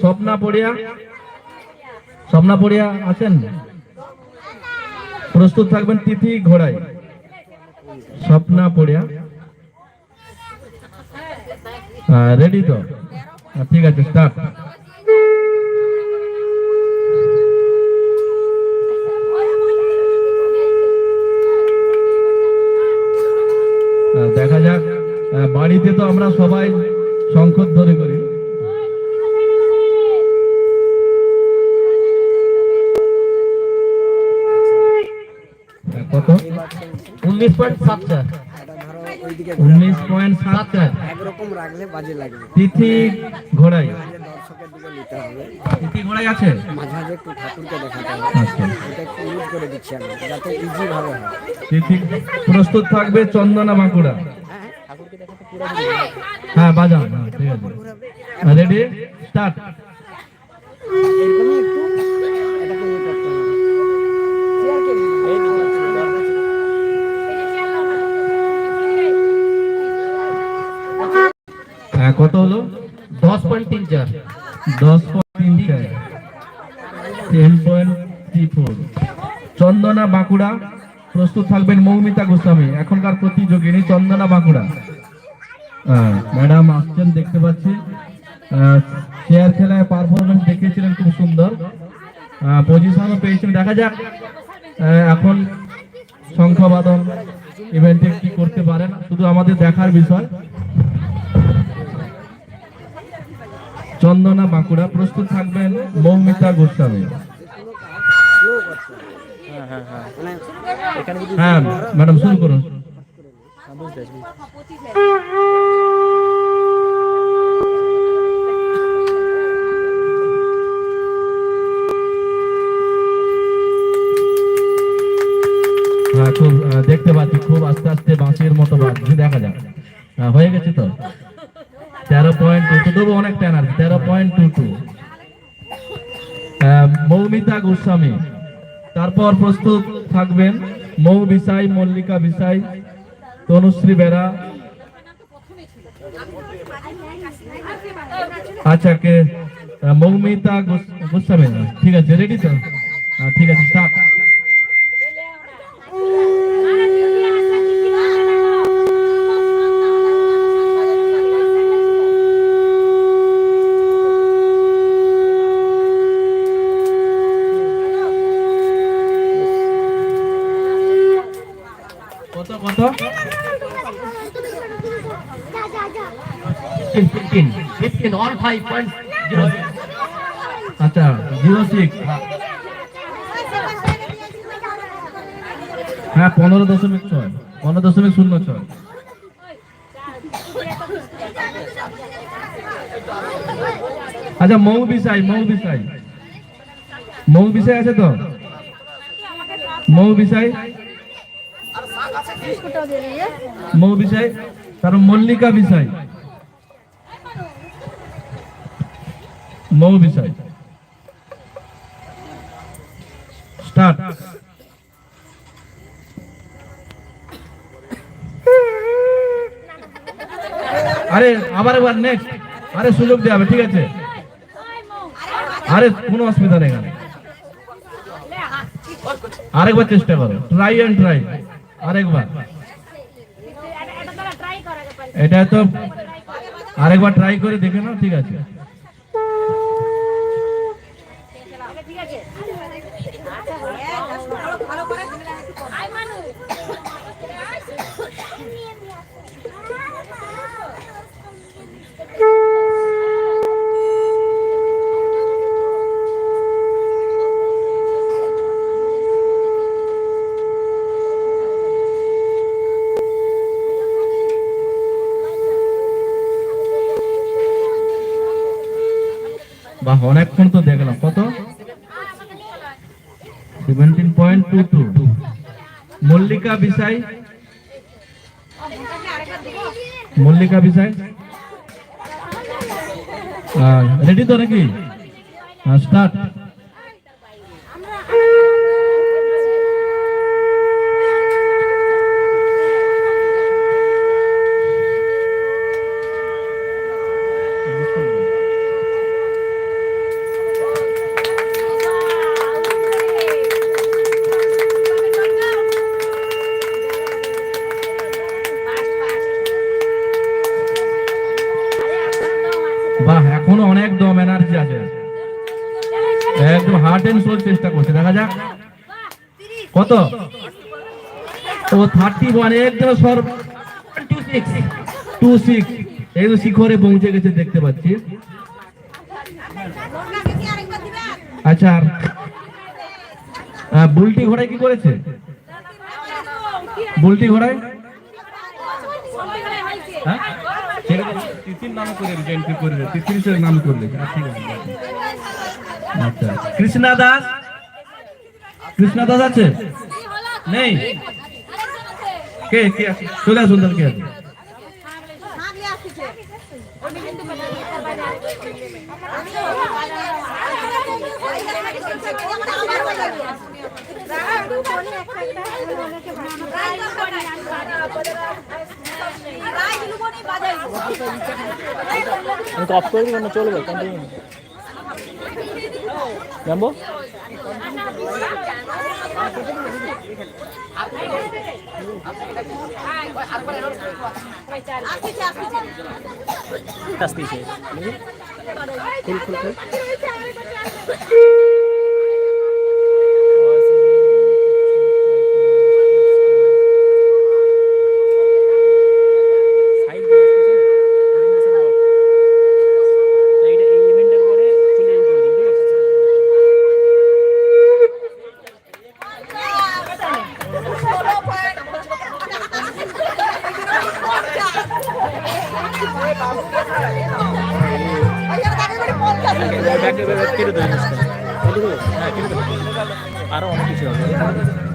স্বপ্না পড়িয়া, স্বপ্না আছেন? প্রস্তুত থাকবেন তিথি ঘোড়াই স্বপ্না পড়িয়া। রেডি তো? ঠিক আছে স্টার্ট দেখা যাক। বাড়িতে তো আমরা সবাই শঙ্কর ধরে করি আহ, কত উনিশ পয়েন্ট দিচ্ছি প্রস্তুত থাকবে চন্দনা বাঁকুড়া। হ্যাঁ বাজান। হ্যাঁ, ঠিক আছে। রেডি স্টার্ট এটাকে ইয়ে করতে হবে চেয়ারকে এই দিকে হ্যাঁ কত হলো? দশ পয়েন্ট তিন চার। দশ পয়েন্ট তিন চার। Ten point three four Chandana Bankura. প্রস্তুত থাকবেন মৌমিতা গোস্বামী, এখনকার প্রতিযোগিনী চন্দনা বাঁকুড়া। ম্যাডাম আসছেন দেখতে পাচ্ছি। চেয়ার খেলায় পারফরমেন্স দেখিয়েছিলেন খুব সুন্দর। পজিশনও পেয়েছেন। দেখা যাক এখন শঙ্খবাদন ইভেন্টে কি করতে পারেন। শুধু আমাদের দেখার বিষয়। চন্দনা বাঁকুড়া প্রস্তুত থাকবেন মৌমিতা গোস্বামী। হ্যাঁ ম্যাডাম, শুরু করুন। হ্যাঁ দেখতে পাচ্ছি, খুব আস্তে আস্তে বাঁশের মতো বাজছে দেখা যাক। হয়ে গেছে তো? তেরো পয়েন্ট অনেক টেনার তেরো point two two Moumita Goswami, তারপর প্রস্তুত থাকবেন মৌ বিসাই মল্লিকা বিসাই তনুশ্রী বেরা। আচ্ছা কে মৌমিতা গোস্বামী, ঠিক আছে রেডি তো? ঠিক আছে start fifteen fifteen all five point zero আচ্ছা জিরো সিক্স হ্যাঁ পনেরো দশমিক ছয়, পনেরো দশমিক শূন্য ছয়। আচ্ছা মৌ বিসাই মৌ বিসাই মৌ বিসাই আছে তো? মৌ বিসাই মৌ বিসাই তার মল্লিকা বিসাই মৌ বিসাই স্টার্ট আরে আবার একবার নেক্সট আরে সুযোগ দেওয়া হবে ঠিক আছে? আরে কোনো অসুবিধা নেই আরেকবার চেষ্টা করো। ট্রাই এন্ড ট্রাই আরেকবার। এটা তো আরেকবার ট্রাই করে দেখে নাও ঠিক আছে? বাহ অনেকক্ষণ তো দেখলাম। কত? Seventeen point two two Mallika Bisai Mallika Bisai ready তো নাকি? স্টার্ট বাহ এখনও অনেক দম এনার্জি আছে একদম হার্ট এন্ড সোল চেষ্টা করছে দেখা যাক। কত? ও থার্টি ওয়ান একদম সর টু সিক্স টু সিক্স এই তো শিখরে পৌঁছে গেছে দেখতে পাচ্ছি। আচ্ছা বুলটি ঘোড়ায় কি করেছে? বুলটি ঘোড়ায়? হ্যাঁ? কৃষ্ণা দাস কৃষ্ণা দাস আছে। নেই? কে কে আছে? চলে আসুন কে আছে? আমি অফ করে দিব না চলবে কন্টিনিউ জানব? আস্তে আস্তে ফুল কেটে হ্যাঁ কেটে দেবে আরও অনেক কিছু হবে।